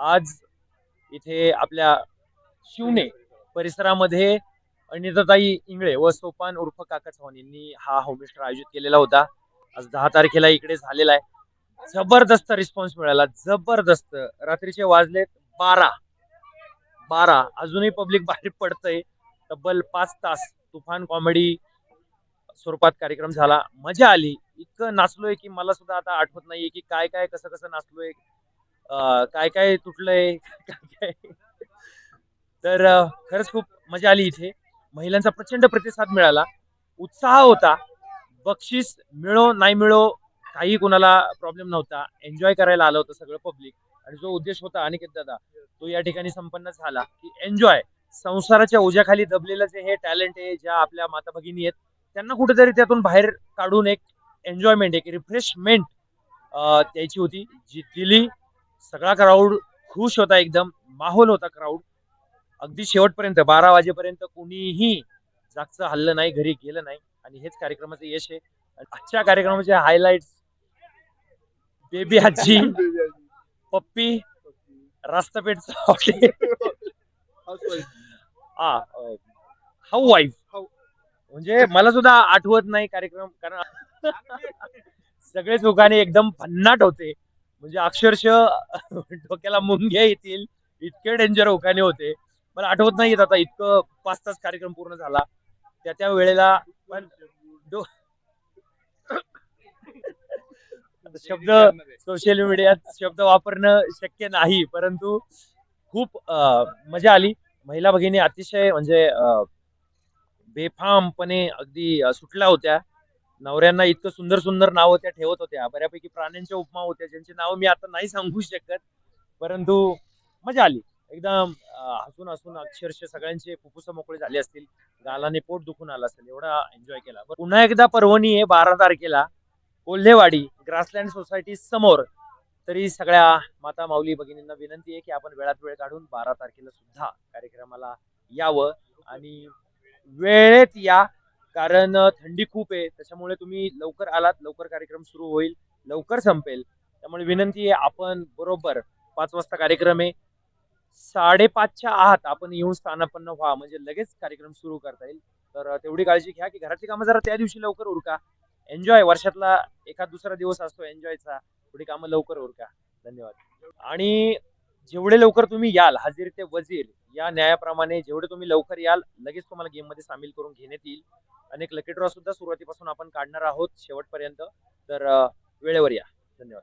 आज इथे आपल्या शिवणे परिसरामध्ये अनिताताई इंगळे व सोपान उर्फ काका चव्हाण यांनी हा होमिस्टर आयोजित केलेला होता. आज दहा तारखेला इकडे झालेला आहे. जबरदस्त रिस्पॉन्स मिळाला. जबरदस्त. रात्रीचे वाजलेत बारा. बारा. अजूनही पब्लिक बाहेर पडतंय. तब्बल पाच तास तुफान कॉमेडी स्वरूपात कार्यक्रम झाला. मजा आली. इतकं नाचलोय की मला सुद्धा आता आठवत नाहीये की काय काय कसं कसं नाचलोय. काय काय तुटलंय? काय काय? तर खरंच खूप मजा आली इथे. महिलांचा प्रचंड प्रतिसाद मिळाला. उत्साह होता. बक्षीस मिळो नाही मिळो काही कोणाला प्रॉब्लेम नव्हता. एन्जॉय करायला आलं होतं सगळं पब्लिक आणि जो उद्देश होता अनिकेत दादा तो या ठिकाणी संपन्न झाला की एन्जॉय संसाराच्या ओझ्याखाली दबलेलं जे हे टॅलेंट आहे ज्या आपल्या माता भगिनी आहेत त्यांना कुठेतरी त्यातून बाहेर काढून एक एन्जॉयमेंट एक रिफ्रेशमेंट द्यायची होती जी दिली सगळा क्राऊड खुश होता एकदम माहोल होता क्राऊड अगदी शेवटपर्यंत बारा वाजेपर्यंत कुणीही जागचं हल्लं नाही घरी गेलं नाही. आणि हेच कार्यक्रमाचं यश आहे. आजच्या कार्यक्रमाचे हायलाइट बेबी आजी पप्पी हा हाऊ वाईफ म्हणजे मला सुद्धा आठवत नाही कार्यक्रम कारण सगळेच उगाने एकदम भन्नाट होते. म्हणजे अक्षरशः डोक्याला मुंग्या येतील. इतके डेंजर ओकाने होते. मला आठवत नाही येत आता इतकं पाच तास कार्यक्रम पूर्ण झाला. त्या त्या वेळेला पण डो- शब्द सोशल मीडियात शब्द वापरणं शक्य नाही. परंतु खूप मजा आली. महिला भगिनी अतिशय म्हणजे बेफामपणे अगदी सुटल्या होत्या. नवऱ्यांना इतकं सुंदर सुंदर नाव त्या ठेवत होत्या. बऱ्यापैकी प्राण्यांच्या उपमा होत्या ज्यांची नावं मी आता नाही सांगू शकत. परंतु मजा आली. एकदम हसून हसून अक्षरशः सगळ्यांचे फुफ्फुस मोकळे झाले असतील. गालाने पोट दुखून आलं असेल. एवढा एन्जॉय केला. पुन्हा एकदा पर्वणी आहे बारा तारखेला कोल्हेवाडी ग्रासलँड सोसायटी समोर. तरी सगळ्या माता माऊली भगिनींना विनंती आहे की आपण वेळात वेळ काढून बारा तारखेला सुद्धा कार्यक्रमाला यावं. आणि वेळेत या कारण थंडी खूप आहे. त्याच्यामुळे तुम्ही लवकर आलात लवकर कार्यक्रम सुरू होईल लवकर संपेल. त्यामुळे विनंती आहे आपण बरोबर पाच वाजता कार्यक्रम आहे. साडेपाचच्या आहात आपण येऊन स्थानापन्न व्हा. म्हणजे लगेच कार्यक्रम सुरू करता येईल. तर तेवढी काळजी घ्या की घरातली कामं जरा त्या दिवशी लवकर उरका. एन्जॉय वर्षातला एखाद दुसरा दिवस असतो एन्जॉयचा थोडी कामं लवकर उरका. धन्यवाद. आणि जेवढे लवकर तुम्ही याल हजीर ते वजीर या न्यायाप्रमाणे जेवढे तुम्ही लवकर याल लगेच तुम्हाला गेममध्ये सामील करून घेण्यात येईल. अनेक लकी ड्रॉ सुद्धा सुरुवातीपासून आपण काढणार आहोत शेवटपर्यंत. तर वेळेवर या. धन्यवाद.